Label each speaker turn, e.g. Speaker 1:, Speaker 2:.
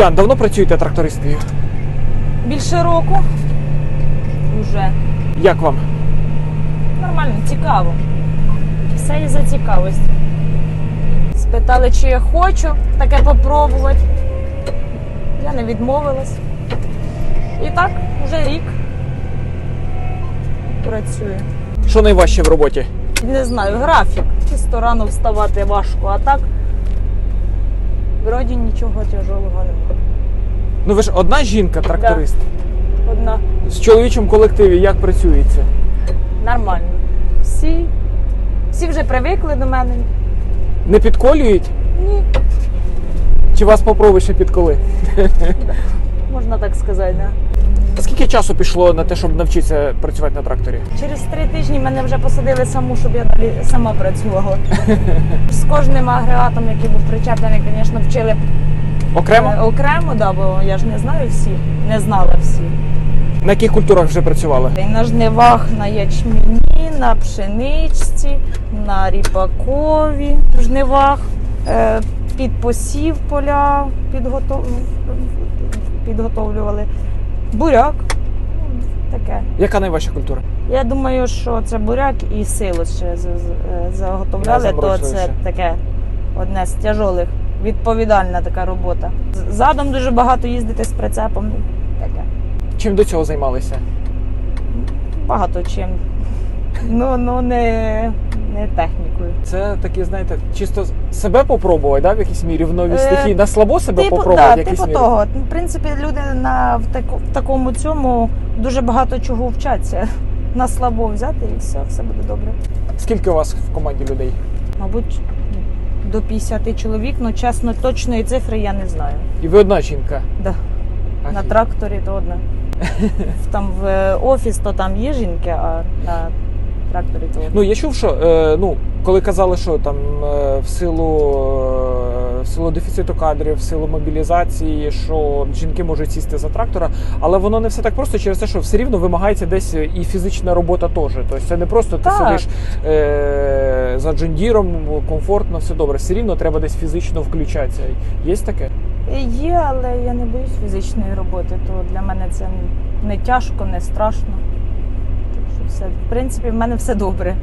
Speaker 1: Ян, давно працюєте трактористкою?
Speaker 2: Більше року. Уже.
Speaker 1: Як вам?
Speaker 2: Нормально, цікаво. Все із-за цікавості. Спитали, чи я хочу таке попробувати. Я не відмовилась. І так, вже рік працюю.
Speaker 1: Що найважче в роботі?
Speaker 2: Не знаю, графік. Чисто рано вставати важко, а так вроді нічого тяжелого немає.
Speaker 1: Ну ви ж одна жінка, тракторист.
Speaker 2: Одна
Speaker 1: З чоловічим колективі як працюється?
Speaker 2: нормально. Всі, всі вже привикли до мене.
Speaker 1: Не підколюють?
Speaker 2: Ні,
Speaker 1: Чи вас попробуй ще підколи?
Speaker 2: можна так сказати, да.
Speaker 1: Скільки часу пішло на те, щоб навчитися працювати на тракторі?
Speaker 2: Через три тижні мене вже посадили саму, щоб я далі сама працювала. З кожним агрегатом, який був причеплений, звісно, вчили
Speaker 1: Окремо?
Speaker 2: е, окремо, да, бо я ж не знаю всі, не знала всі.
Speaker 1: На яких культурах вже працювали?
Speaker 2: І на жнивах, на ячміні, на пшеничці, на ріпакові жнивах, е, під посів поля підготов... підготовлювали. Буряк. Таке.
Speaker 1: Яка найважча культура?
Speaker 2: Я думаю, що це буряк і сило ще е, заготовляли, то це таке одне з тяжолих, відповідальна така робота. Задом дуже багато їздити з прицепом. Таке.
Speaker 1: Чим до цього займалися?
Speaker 2: Багато чим. Ну, ну не, не технікою.
Speaker 1: Це такі, знаєте, чисто себе попробувати, да, в якійсь мірі в новій
Speaker 2: Е,
Speaker 1: стихії. На слабо себе
Speaker 2: Типу,
Speaker 1: попробувати
Speaker 2: да,
Speaker 1: в
Speaker 2: типу
Speaker 1: мірі.
Speaker 2: того. В принципі, люди на, в, таку, в такому цьому дуже багато чого вчаться. На слабо взяти і все, все буде добре.
Speaker 1: Скільки у вас в команді людей?
Speaker 2: Мабуть, до 50 чоловік, ну чесно, точної цифри я не знаю.
Speaker 1: І ви одна жінка.
Speaker 2: Да. На
Speaker 1: Офігеть.
Speaker 2: тракторі то одна. Там в е, офіс, то там є жінки, а на тракторі то.
Speaker 1: Ну я чув, що е, ну коли казали, що там е, в силу е, в силу дефіциту кадрів, в силу мобілізації, що жінки можуть сісти за трактора, але воно не все так просто через те, що все рівно вимагається десь і фізична робота теж. Тобто це не просто ти
Speaker 2: Так.
Speaker 1: сидиш е, за джундіром, комфортно, все добре. Все рівно треба десь фізично включатися. Є таке?
Speaker 2: Є, але я не боюсь фізичної роботи, то для мене це не тяжко, не страшно. Все, в принципі, в мене все добре.